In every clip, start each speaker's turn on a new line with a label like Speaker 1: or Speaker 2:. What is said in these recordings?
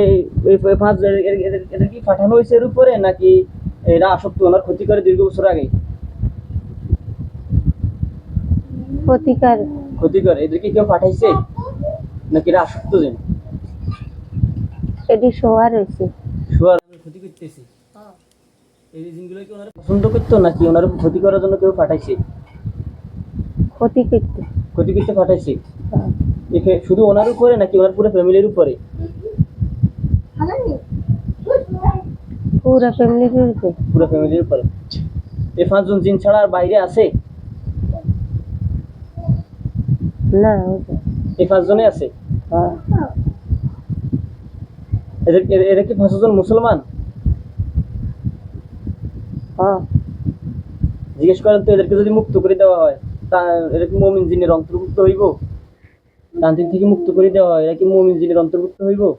Speaker 1: এই পাঁচ এদের কি পাঠানো হয়েছে এর উপরে? নাকি এরা আসক্ত ওনার ক্ষতি করে দীর্ঘ বছর আগে?
Speaker 2: ক্ষতিকার
Speaker 1: ক্ষতি করে। এদেরকে কেউ পাঠাইছে? নাকি এরা আসক্ত যেন?
Speaker 2: এটি শোয়া রয়েছে।
Speaker 1: শুয়ার ক্ষতি করতেছি? এই জিনিসগুলো কি ওনারা পছন্দ করতো? নাকি ওনারা ক্ষতি করার জন্য কেউ পাঠাইছে?
Speaker 2: ক্ষতি করতে।
Speaker 1: ক্ষতি করতে পাঠাইছে?
Speaker 2: হ্যাঁ।
Speaker 1: শুধু ওনার উপরে নাকি ওনার পুরো ফ্যামিলির উপরে?
Speaker 2: পুরা ফ্যামিলির উপরে।
Speaker 1: পুরো ফ্যামিলির উপরে। এই পাঁচজন জিন ছাড়া আর বাইরে আছে?
Speaker 2: না
Speaker 1: এই পাঁচজনে আছে?
Speaker 2: হ্যাঁ।
Speaker 1: এদের এদের- এরা কি পাঁচজন মুসলমান?
Speaker 2: হ্যাঁ।
Speaker 1: জিজ্ঞেস করেন তো এদেরকে যদি মুক্ত করে দেওয়া হয় তা এরা কি মমিন জিনের অন্তর্ভুক্ত হইব? তান্ত্রিক থেকে মুক্ত করে দেওয়া হয় এরা কি মমিন জিনের অন্তর্ভুক্ত হইব?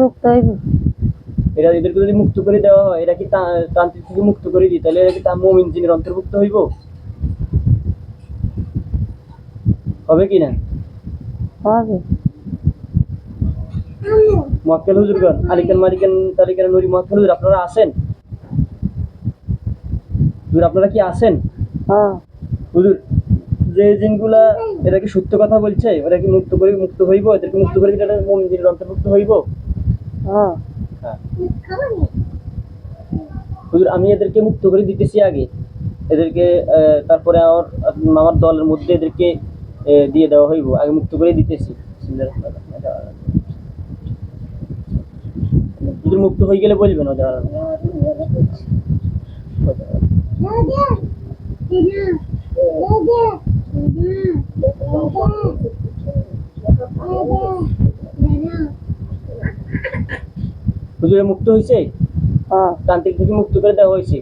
Speaker 2: মুক্ত হইব
Speaker 1: এরা এদেরকে যদি মুক্ত করে দেওয়া হয় এরা কি তান্ত্রিক থেকে মুক্ত করে দিই তাহলে এরা কি তা মমিন জিনের অন্তর্ভুক্ত হইব? হবে কি না?
Speaker 2: হবে।
Speaker 1: মক্কেল হুজুরগণ আলিকান মালিকান তালিকান নুরি মক্কেল হুজুর আপনারা আছেন? হুজুর আপনারা কি আছেন?
Speaker 2: হ্যাঁ।
Speaker 1: হুজুর যে জিনগুলা এরা কি সত্য কথা বলছে ওরা কি মুক্ত করে মুক্ত হইব? এদেরকে মুক্ত করে দিলে মুমিন জিনের অন্তর্ভুক্ত হইব?
Speaker 2: হ্যাঁ।
Speaker 1: হুজুর, আমি এদেরকে মুক্ত করে দিতেছি আগে। এদেরকে তারপরে আমার আমার দলের মধ্যে এদেরকে দিয়ে দেওয়া হইব। আগে মুক্ত করে দিতেছি। হুজুর, মুক্ত হয়ে গেলে বলবেন ওদের হুজুরে মুক্ত হয়েছে
Speaker 2: হ্যাঁ।
Speaker 1: তান্ত্রিক থেকে মুক্ত করে দেওয়া হয়েছে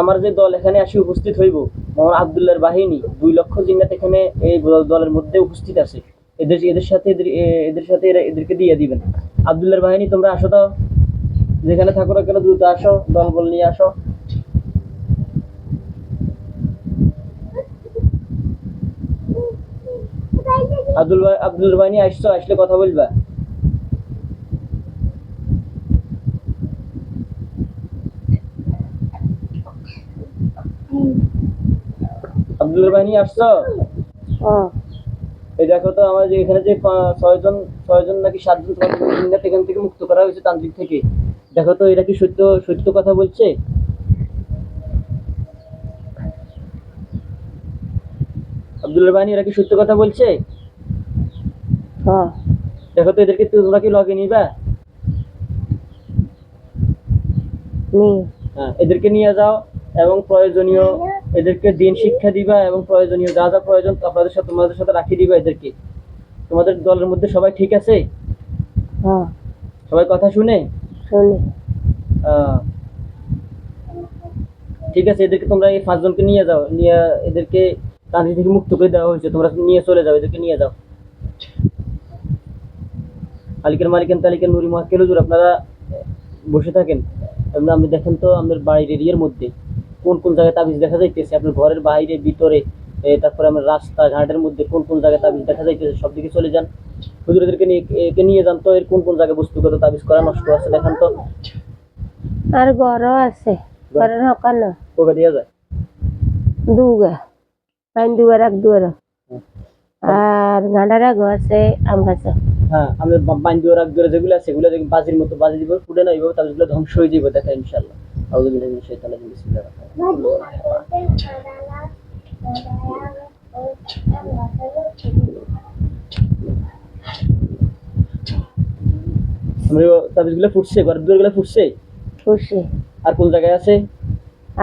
Speaker 1: আমার যে দল এখানে আসি উপস্থিত হইব মোহাম্মদ আবদুল্লাহর বাহিনী দুই লক্ষ জিন্নাত এখানে এই দলের মধ্যে উপস্থিত আছে। এদের এদের সাথে এদের এদের সাথে এরা এদেরকে দিয়ে দিবেন। আবদুল্লাহর বাহিনী তোমরা আসো তো। যেখানে থাকো না কেন দ্রুত আসো দল বল নিয়ে আসো। আব্দুল আব্দুল বাহিনী আসছো আসলে কথা বলবা। আব্দুল বাহিনী আসছো? এই দেখো তো আমার যে এখানে যে ছয়জন ছয়জন নাকি সাতজন তোমাদের এখান থেকে মুক্ত করা হয়েছে তান্ত্রিক থেকে। দেখো তো এটা কি সত্য সত্য কথা বলছে? আব্দুল বাহিনী এরা কি সত্য কথা বলছে?
Speaker 2: হ্যাঁ।
Speaker 1: দেখো তো এদেরকে তোমরা কি লগে নিবা? হ্যাঁ এদেরকে নিয়ে যাও এবং প্রয়োজনীয় এদেরকে দিন শিক্ষা দিবা এবং প্রয়োজনীয় যা যা প্রয়োজন আপনাদের সাথে তোমাদের সাথে রাখি দিবা এদেরকে। তোমাদের দলের মধ্যে সবাই ঠিক আছে?
Speaker 2: হ্যাঁ।
Speaker 1: সবাই কথা শুনে? ঠিক আছে এদেরকে তোমরা এই পাঁচজনকে নিয়ে যাও। নিয়ে এদেরকে তান্ত্রিক থেকে মুক্ত করে দেওয়া হয়েছে। তোমরা নিয়ে চলে যাও এদেরকে নিয়ে যাও। আলিকের মালিকেন তালিকের নুরি মহাকেল হুজুর আপনারা বসে থাকেন। আপনি দেখেন তো আমাদের বাড়ির এরিয়ার মধ্যে। কোন কোন জায়গায় তাবিজ দেখা যাইতেছে? আপনার ঘরের বাইরে ভিতরে তারপরে আমার রাস্তা ঘাটের মধ্যে কোন কোন জায়গায় তাবিজ দেখা যাইতেছে সব দিকে চলে যান। হুজুর এদেরকে নিয়ে একে নিয়ে যান তো এর কোন কোন জায়গায় বস্তুগত তাবিজ করা নষ্ট আছে দেখান তো।
Speaker 2: আর গরও আছে। ঘরের হকার না
Speaker 1: কবে দেওয়া যায়?
Speaker 2: দুগা। পাইন দুয়ার এক দুয়ার। আর গাঁডারা গো আছে আম গাছ।
Speaker 1: হ্যাঁ আমাদের বান্দি ওরা করে যেগুলো আছে সেগুলো দেখি বাজির মতো বাজি দিব ফুটে না এইভাবে তাহলে যেগুলো ধ্বংস হয়ে যাবে দেখা ইনশাল্লাহ আউযু বিল্লাহি মিনাশ শাইতানির রাজিম বিসমিল্লাহির রাহমানির রাহিম। তাবিজগুলো ফুটছে? দুয়ারগুলো ফুটছে।
Speaker 2: খুশি
Speaker 1: আর কোন জায়গায় আছে?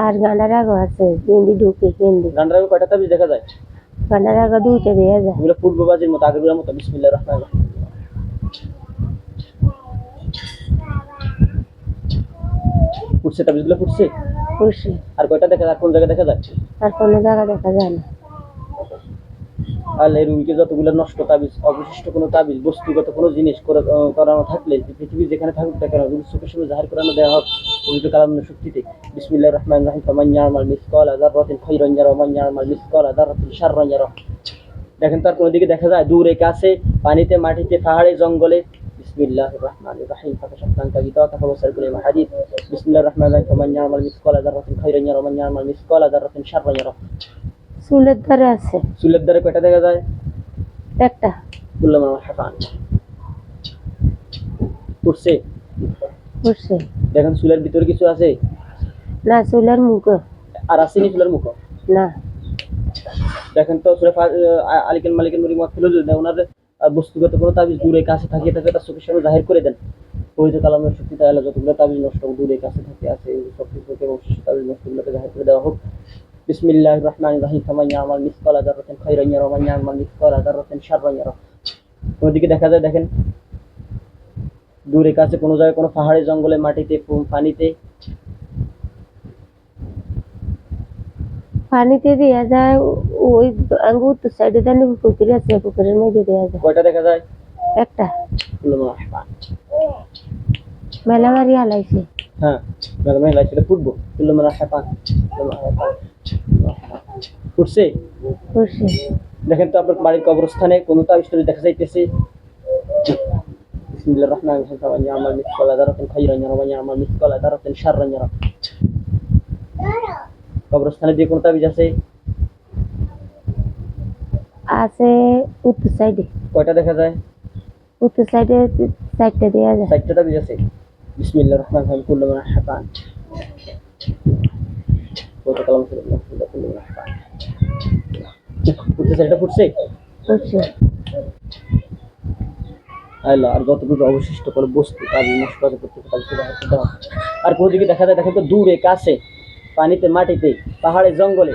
Speaker 2: আর গাঁডারা গো আছে কেন্দি ঢুকে কেন্দি
Speaker 1: গান্ডার কয়টা তাবিজ দেখা যায়?
Speaker 2: গাঁডারা গো দুইটা দেয়া যায়।
Speaker 1: এগুলো ফুটবো বাজির মতো আগের মতো বিসমিল্লাহির রহমানির রাহিম। ফুটছে তাবিজগুলো ফুটছে
Speaker 2: খুশি
Speaker 1: আর কয়টা দেখা যায়? কোন জায়গায় দেখা যাচ্ছে?
Speaker 2: আর কোনো জায়গা দেখা যায় না।
Speaker 1: রুগীকে যতগুলো নষ্ট তাবিজ অবশিষ্ট কোনো তাবিজ বস্তুগত কোনো জিনিস করানো থাকলে পৃথিবী যেখানে থাকুক না কেন রুগীর চোখের জাহির করানো দেওয়া হোক। পবিত্র কালামের শক্তিতে বিসমিল্লাহির রহমানির রহিম ফামান ইয়ামাল মিসকালা যাররাতিন খাইরান ইয়ারা ওয়া মান ইয়ামাল মিসকালা যাররাতিন শাররান ইয়ারা। দেখেন তো আর কোনো দিকে দেখা যায়? দূরে কাছে পানিতে মাটিতে পাহাড়ে জঙ্গলে বিসমিল্লাহির রহমানির রহিম ফাকাশাফনান কাবিতা তাফাওসার কুল হাদিদ বিসমিল্লাহির রহমানির রহিম ফামান ইয়ামাল মিসকালা যাররাতিন খাইরান ইয়ারা মান ইয়ামাল মিসকালা যাররাতিন শাররান ইয়ারা
Speaker 2: চুলের ধারে আছে।
Speaker 1: চুলের দ্বারা কয়টা দেখা যায়?
Speaker 2: একটা।
Speaker 1: কুল্লামা হাফান উঠছে?
Speaker 2: বুঝছে
Speaker 1: দেখেন চুলের ভিতরে কিছু আছে?
Speaker 2: না চুলের মুখ।
Speaker 1: আর আসেনি চুলের মুখ?
Speaker 2: না।
Speaker 1: দেখেন তো সুরে আলিকেন মালিকেন মুরি মাহফিল যদি ওনার বস্তুগত কোনো তাবিজ দূরে কাছে থাকিয়ে থাকে তার চোখের সামনে জাহির করে দেন। পবিত্র কালামের শক্তি তাহলে যতগুলো তাবিজ নষ্ট হোক, দূরে কাছে থাকে আছে সব কিছু এবং তাবিজ নষ্টগুলোকে জাহির করে দেওয়া হোক। বিসমিল্লাহ রহমান রাহিম ফামান ইয়ামাল মিসকাল আদাররাতিন খাইরান ইয়ারা ওয়া মান ইয়ামাল মিসকাল আদাররাতিন শাররান ইয়ারা। ওদিকে দেখা যায় দেখেন দূরে কাছে কোনো জায়গায় কোনো পাহাড়ে জঙ্গলে মাটিতে পানিতে
Speaker 2: পানিতে দেওয়া যায় ওই আঙ্গুর তো সাইডে দাঁড়িয়ে পুকুর আছে পুকুরের মধ্যে দেওয়া যায়
Speaker 1: কয়টা দেখা যায়
Speaker 2: একটা মেলা মারি হালাইছে
Speaker 1: হ্যাঁ মেলা মেলা সেটা ফুটবো কুল্লুমা রহমান। কুল্লুমা রহমান। ফুটছে দেখেন তো আপনার বাড়ির কবরস্থানে কোনো টাবিজ দেখা যাইতেছে বিসমিল্লাহির রহমানির রহিম ফামান ইয়ামাল মিসকালা যারাতিন খাইরান ইয়ারা ওয়া ইয়ামাল মিসকালা যারাতিন শাররান ইয়ারা কবরস্থানে যে কোনো তাবিজ আছে?
Speaker 2: আছে উত্তর সাইডে।
Speaker 1: কয়টা দেখা যায়?
Speaker 2: উত্তর সাইডে চারটে দেওয়া যায়।
Speaker 1: চারটা তাবিজ আছে। বিসমিল্লাহির রহমানির রহিম কুল্লুমা রহমান কত কালাম ছিল কুল্লুমা রহমান ফুটছে এটা ফুটছে?
Speaker 2: বুঝছে
Speaker 1: আল্লাহ আর যতটুকু অবশিষ্ট করে বস্তু তার নষ্ট আছে করে হাতে আর কোনো দিকে দেখা যায় দেখেন তো দূরে কাছে। পানিতে মাটিতে পাহাড়ে জঙ্গলে।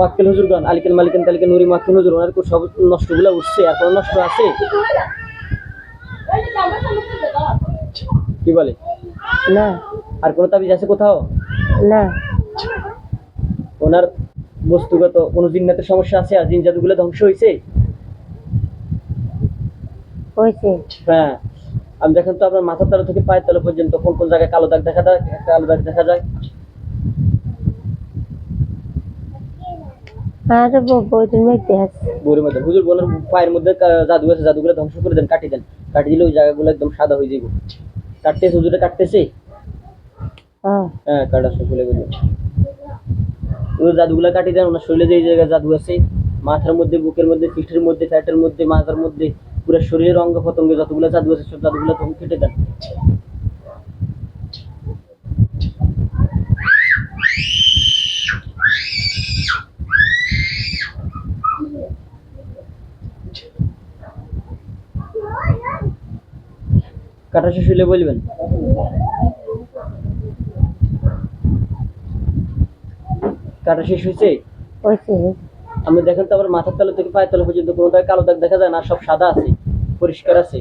Speaker 1: মাক্কেল হুজুরগণ মালিকেন তালিকেন নুরি মাক্কেল হুজুর ওনার সব নষ্টগুলো উঠছে আর কোনো নষ্ট আছে? কি বলে?
Speaker 2: না।
Speaker 1: আর কোনো তাবিজ আছে কোথাও?
Speaker 2: না।
Speaker 1: ওনার বস্তুগত কোনো জিন্নাতের সমস্যা আছে আর জিন জাদুগুলো ধ্বংস হয়েছে
Speaker 2: হয়েছে।
Speaker 1: হ্যাঁ আমি দেখেন তো আপনার মাথার তলা থেকে পায়ের তলা পর্যন্ত কোন কোন জায়গায় কালো দাগ দেখা যায় কালো দাগ দেখা যায়?
Speaker 2: আর ব- মধ্যে আছে।
Speaker 1: বউরের মধ্যে। হুজুর বোনের পায়ের মধ্যে জাদু আছে জাদুগুলো ধ্বংস করে দেন কাটি দেন। কাটি দিলে ওই জায়গাগুলো একদম সাদা হয়ে যাবে কাটতেছে হুজুরে কাটতেছে?
Speaker 2: হ্যাঁ।
Speaker 1: হ্যাঁ কাটাচ্ছে গেল ওই জাদুগুলো কাটি দেন ওনার শরীরে যে জায়গায় জাদু আছে মাথার মধ্যে বুকের মধ্যে পিঠের মধ্যে ফ্যাটের মধ্যে মাথার মধ্যে পুরো শরীরের অঙ্গ প্রত্যঙ্গে যতগুলো জাদু আছে সব জাদুগুলো তখন কেটে দেন। কাটা শেষ হইলে বলবেন? কাটা শেষ হয়েছে? আপনি দেখেন তো আবার মাথার তলা থেকে পায়ের তলা পর্যন্ত কোনোটায় কালো দাগ দেখা যায় না সব সাদা আছে। পরিষ্কার আছে।